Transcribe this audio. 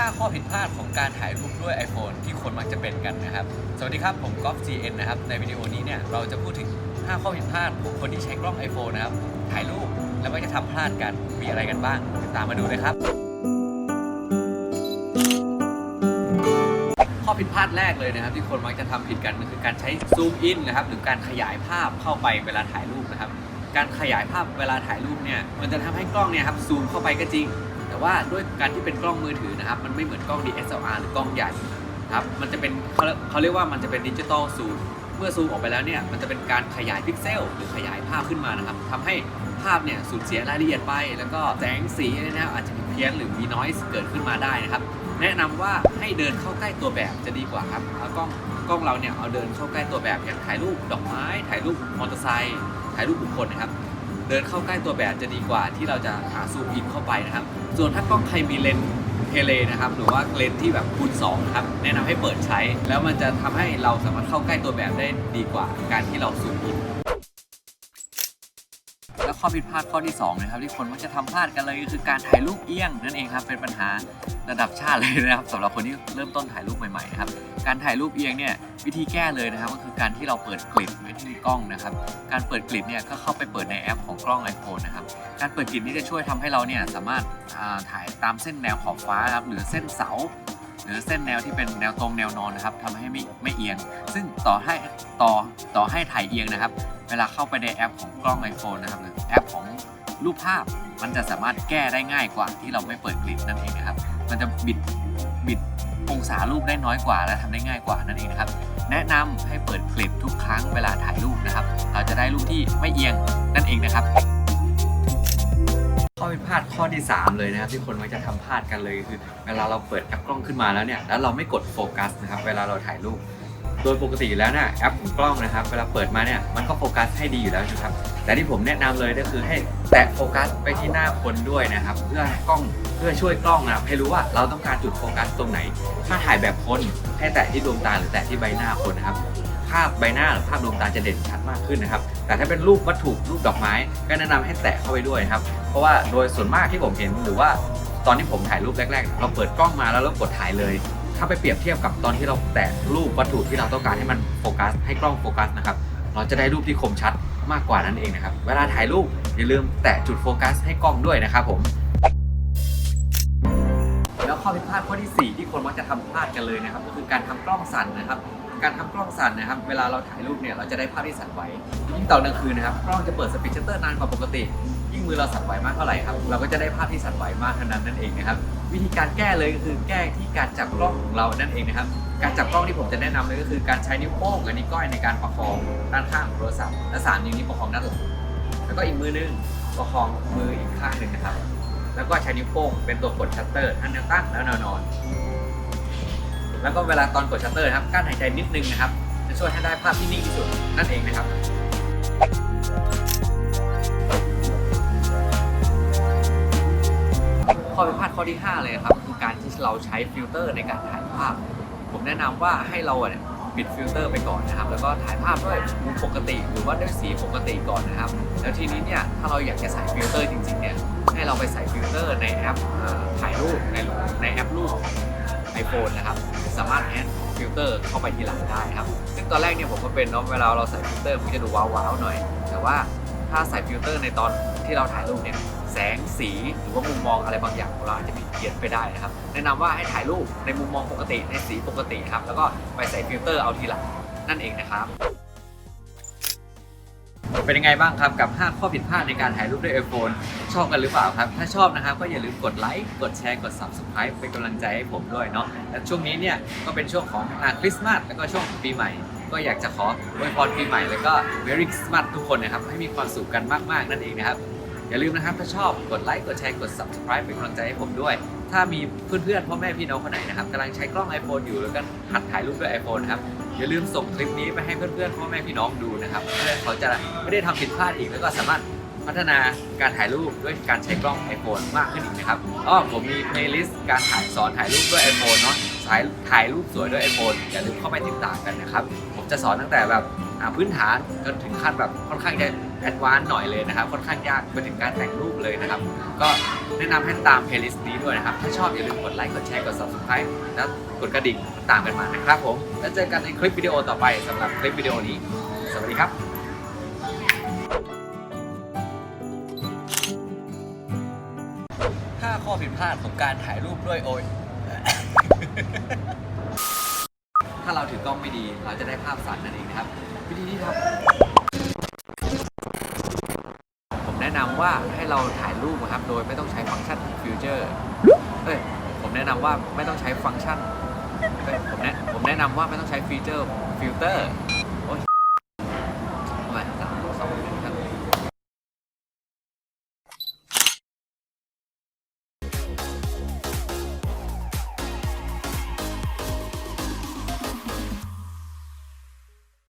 5 ข้อผิดพลาดของการถ่ายรูปด้วย iPhone ที่คนมักจะเป็นกันนะครับ สวัสดีครับ ผมก๊อฟ GN นะครับ ในวิดีโอนี้เนี่ยเราจะพูดถึง 5 ข้อผิดพลาดของคนที่ใช้กล้อง iPhone นะครับ ถ่ายรูปแล้วมักจะทำพลาดกันมีอะไรกันบ้างตามมาดูเลยครับ ข้อผิดพลาดแรกเลยนะครับที่คนมักจะทำผิดกันก็คือการใช้ซูมอินนะครับหรือการขยายภาพเข้าไปเวลาถ่ายรูปนะครับการขยายภาพเวลาถ่ายรูปเนี่ยมันจะทำให้กล้องเนี่ยครับซูมเข้าไปก็จริง ว่าด้วยการที่เป็นกล้องมือถือนะครับ มันไม่เหมือนกล้อง DSLR หรือกล้องใหญ่ครับ มันจะเป็นเขาเขาเรียกว่ามันจะเป็นดิจิตอลซูม เมื่อซูมออกไปแล้วเนี่ย มันจะเป็นการขยายพิกเซล หรือขยายภาพขึ้นมานะครับทำให้ภาพเนี่ยสูญเสียรายละเอียดไป แล้วก็แสงสีนะครับอาจจะมีเพี้ยนหรือมีน้อยเกิดขึ้นมาได้นะครับ แนะนำว่าให้เดินเข้าใกล้ตัวแบบจะดีกว่าครับเอากล้องกล้องเราเนี่ยเอาเดินเข้าใกล้ตัวแบบอย่างถ่ายรูปดอกไม้ ถ่ายรูปมอเตอร์ไซค์ถ่ายรูปบุคคลนะครับ เดินเข้าใกล้ตัวแบบจะดีกว่าที่เราจะหาซูมอินเข้าไปนะครับ ส่วนถ้ากล้องใครมีเลนส์เทเลนะครับหรือว่าเลนส์ที่แบบคูณ2นะครับแนะนำให้เปิดใช้ แล้วมันจะทำให้เราสามารถเข้าใกล้ตัวแบบได้ดีกว่าการที่เราซูมอิน ข้อผิดพลาดข้อที่2นะครับที่คนมักจะทำพลาดกันเลยก็คือการถ่ายรูปเอียงนั่นเองครับเป็นปัญหาระดับชาติเลยนะครับสำหรับคนที่เริ่มต้นถ่ายรูปใหม่ๆนะครับการถ่ายรูปเอียงเนี่ยวิธีแก้เลยนะครับก็คือการที่เราเปิดกลิดไว้ที่กล้องนะครับการเปิดกลิดเนี่ยก็เข้าไปเปิดในแอปของกล้อง iPhone นะครับการเปิดกลิดนี้จะช่วยทำให้เราเนี่ยสามารถาถ่ายตามเส้นแนวขอบฟ้าครับหรือเส้นเสาหรือเส้นแนวที่เป็นแนวตรงแนวนอนนะครับทำให้ไม่ไม่เอียง ซึ่งต่อให้ต่อต่อให้ถ่ายเอียงนะครับ เวลาเข้าไปในแอปของกล้อง iPhone นะครับหรือแอปของรูปภาพมันจะสามารถแก้ได้ง่ายกว่าที่เราไม่เปิดกลิดนั่นเองนะครับ มันจะบิดบิดองศารูปได้น้อยกว่าและทำได้ง่ายกว่านั่นเองนะครับ แนะนำให้เปิดกลิดทุกครั้งเวลาถ่ายรูปนะครับ เราจะได้รูปที่ไม่เอียงนั่นเองนะครับ ข้อผิดพลาดข้อที่ 3 เลยนะครับ ที่คนมักจะทำพลาดกันเลยคือ เวลาเราเปิดแอปกล้องขึ้นมาแล้วเนี่ยแล้วเราไม่กดโฟกัสนะครับ เวลาเราถ่ายรูป โดยปกติแล้วเนี่ยแอปของกล้องนะครับเวลาเปิดมาเนี่ยมันก็โฟกัสให้ดีอยู่แล้วนะครับ แต่ที่ผมแนะนำเลยก็คือให้แตะโฟกัสไปที่หน้าคนด้วยนะครับ เพื่อกล้องเพื่อช่วยกล้องนะครับให้รู้ว่าเราต้องการจุดโฟกัสตรงไหน ถ้าถ่ายแบบคนให้แตะที่ดวงตาหรือแตะที่ใบหน้าคนนะครับภาพใบหน้าหรือภาพดวงตาจะเด่นชัดมากขึ้นนะครับ แต่ถ้าเป็นรูปวัตถุรูปดอกไม้ ก็แนะนำให้แตะเข้าไปด้วยนะครับ เพราะว่าโดยส่วนมากที่ผมเห็นหรือว่าตอนที่ผมถ่ายรูปแรกๆ เราเปิดกล้องมาแล้วเรากดถ่ายเลย ถ้าไปเปรียบเทียบกับตอนที่เราแตะรูปวัตถุที่เราต้องการให้มันโฟกัส ให้กล้องโฟกัสนะครับ เราจะได้รูปที่คมชัดมากกว่านั้นเองนะครับ เวลาถ่ายรูปอย่าลืมแตะจุดโฟกัสให้กล้องด้วยนะครับผม แล้วข้อผิดพลาดข้อที่ 4 ที่คนมักจะทำพลาดกันเลยนะครับ ก็คือการทำกล้องสั่นนะครับ การทำกล้องสั่นนะครับ เวลาเราถ่ายรูปเนี่ยเราจะได้ภาพที่สั่นไหวยิ่งตอนกลางคืนนะครับกล้องจะเปิดสปีดชัตเตอร์นานกว่าปกติ ยิ่งมือเราสั่นไหวมากเท่าไหร่ครับ เราก็จะได้ภาพที่สั่นไหวมากเท่านั้นนั่นเองนะครับ วิธีการแก้เลยก็คือแก้ที่การจับกล้องของเรานั่นเองนะครับ การจับกล้องที่ผมจะแนะนำเลยก็คือการใช้นิ้วโป้งกับนิ้วก้อยในการประคองด้านข้างของโทรศัพท์และสามนิ้วนี้ประคองด้านหลังแล้วก็อีกมือนึงประคองมืออีกข้างหนึ่งนะครับ แล้วก็ใช้นิ้วโป้งเป็นตัวกดชัตเตอร์ทั้งแนวตั้งและแนวนอน แล้วก็เวลาตอนกดชัตเตอร์นะครับกั้นหายใจนิดนึงนะครับ จะช่วยให้ได้ภาพที่นิ่งที่สุดนั่นเองนะครับ อผิดพลาดข้อที่ 5 เลยครับคือการที่เราใช้ฟิลเตอร์ในการถ่ายภาพ ผมแนะนำว่าให้เราเนี่ยปิดฟิลเตอร์ไปก่อนนะครับ แล้วก็ถ่ายภาพด้วยมุมปกติหรือว่าด้วยสีปกติก่อนนะครับ แล้วทีนี้เนี่ยถ้าเราอยากจะใส่ฟิลเตอร์จริงๆเนี่ยให้เราไปใส่ฟิลเตอร์ในแอปถ่ายรูปในในแอปรูปของ iPhone นะครับ สามารถแอดฟิลเตอร์เข้าไปทีหลังได้ครับ ซึ่งตอนแรกเนี่ยผมก็เป็นเนาะเวลาเราใส่ฟิลเตอร์มันจะดูว้าวๆหน่อย แต่ว่า ถ้าใส่ฟิลเตอร์ในตอนที่เราถ่ายรูปเนี่ยแสงสีหรือว่ามุมมองอะไรบางอย่างของเราอาจจะผิดเพี้ยนไปได้นะครับแนะนำว่าให้ถ่ายรูปในมุมมองปกติในสีปกติครับแล้วก็ไปใส่ฟิลเตอร์เอาทีหลังนั่นเองนะครับเป็นยังไงบ้างครับกับ 5 ข้อผิดพลาดในการถ่ายรูปด้วย iPhone ชอบกันหรือเปล่าครับ ถ้าชอบนะครับก็อย่าลืมกดไลค์กดแชร์กด Subscribe เป็นกำลังใจให้ผมด้วยเนาะและช่วงนี้เนี่ยก็เป็นช่วงของอ่าคริสต์มาสแล้วก็ช่วงปีใหม่ ก็อยากจะขออวยพรปีใหม่แล้วก็ Merry Christmas ทุกคนนะครับ ให้มีความสุขกันมากๆนั่นเองนะครับ อย่าลืมนะครับถ้าชอบกดไลค์กดแชร์กด subscribe เป็นกำลังใจให้ผมด้วย ถ้ามีเพื่อนๆพ่อแม่พี่น้องคนไหนนะครับกำลังใช้กล้อง iPhone อยู่แล้วก็หัดถ่ายรูปด้วย iPhone นะครับอย่าลืมส่งคลิปนี้ไปให้เพื่อนๆพ่อแม่พี่น้องดูนะครับเพื่อเขาจะไม่ได้ทำผิดพลาดอีกแล้วก็สามารถพัฒนาการถ่ายรูปด้วยการใช้กล้อง iPhone มากขึ้นอีกนะครับอ๋อผมมี playlist การถ่ายสอนถ่ายรูปด้วย iPhone เนาะ สายถ่ายรูปสวยด้วย iPhone อย่าลืมเข้าไปติดตามกันนะครับ ผมจะสอนตั้งแต่แบบพื้นฐานจนถึงขั้นแบบค่อนข้างจะแอดวานซ์หน่อยเลยนะครับ ค่อนข้างยากไปถึงการแต่งรูปเลยนะครับ ก็แนะนำให้ตามเพลย์ลิสต์นี้ด้วยนะครับ ถ้าชอบอย่าลืมกดไลค์ กดแชร์ กด subscribe แล้วกดกระดิ่งตามกันมานะครับผม แล้วเจอกันในคลิปวิดีโอต่อไปสำหรับคลิปวิดีโอนี้ สวัสดีครับถ้าข้อผิดพลาดของการถ่ายรูปด้วยโอ ถ้าเราถือกล้องไม่ดี เราจะได้ภาพสั่นนั่นเองนะครับ วิธีที่ทำผมแนะนำว่าให้เราถ่ายรูปนะครับ โดยไม่ต้องใช้ฟังก์ชันฟิวเจอร์เอ้ยผมแนะนำว่าไม่ต้องใช้ฟังก์ชันเอ้ยผมแนะผมแนะนำว่าไม่ต้องใช้ฟีเจอร์ฟิลเตอร์